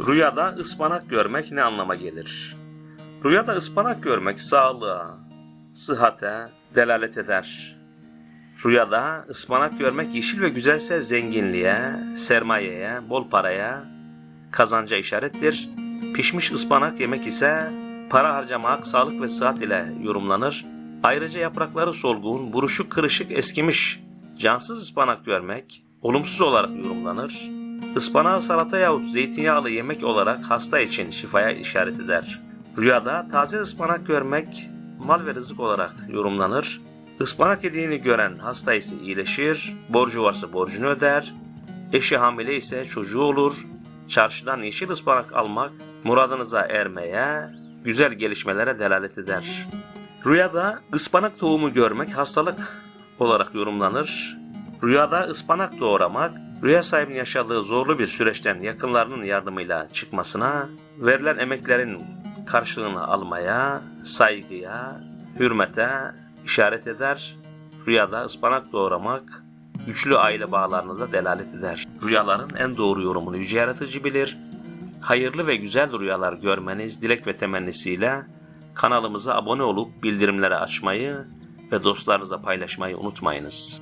Rüyada ıspanak görmek ne anlama gelir? Rüyada ıspanak görmek sağlığa, sıhhate delalet eder. Rüyada ıspanak görmek yeşil ve güzelse zenginliğe, sermayeye, bol paraya, kazanca işarettir. Pişmiş ıspanak yemek ise para harcamak, sağlık ve sıhhat ile yorumlanır. Ayrıca yaprakları solgun, buruşuk, kırışık, eskimiş, cansız ıspanak görmek olumsuz olarak yorumlanır. Ispanağı salata yahut zeytinyağlı yemek olarak hasta için şifaya işaret eder. Rüyada taze ıspanak görmek mal ve rızık olarak yorumlanır. Ispanak yediğini gören hasta ise iyileşir, borcu varsa borcunu öder, eşi hamile ise çocuğu olur. Çarşıdan yeşil ıspanak almak muradınıza ermeye, güzel gelişmelere delalet eder. Rüyada ıspanak tohumu görmek hastalık olarak yorumlanır. Rüyada ıspanak doğramak, rüya sahibinin yaşadığı zorlu bir süreçten yakınlarının yardımıyla çıkmasına, verilen emeklerin karşılığını almaya, saygıya, hürmete işaret eder. Rüyada ıspanak doğramak, güçlü aile bağlarını da delalet eder. Rüyaların en doğru yorumunu yüce yaratıcı bilir. Hayırlı ve güzel rüyalar görmeniz dilek ve temennisiyle kanalımıza abone olup bildirimleri açmayı ve dostlarınıza paylaşmayı unutmayınız.